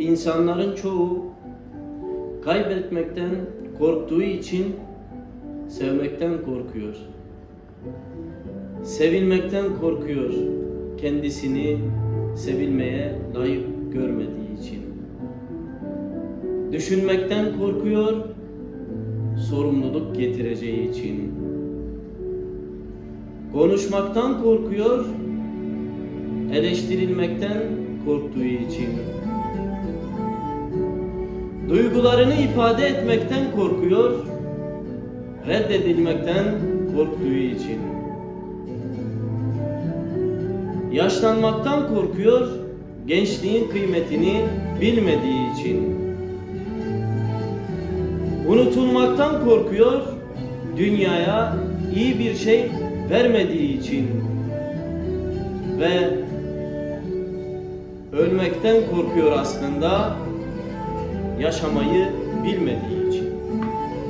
insanların çoğu kaybetmekten korktuğu için sevmekten korkuyor. Sevilmekten korkuyor. Kendisini sevilmeye layık görmediği için. Düşünmekten korkuyor. Sorumluluk getireceği için. Konuşmaktan korkuyor. Eleştirilmekten korktuğu için. Duygularını ifade etmekten korkuyor. Reddedilmekten korktuğu için. Yaşlanmaktan korkuyor. Gençliğin kıymetini bilmediği için. Unutulmaktan korkuyor. Dünyaya iyi bir şey vermediği için. Ve ölmekten korkuyor aslında yaşamayı bilmediği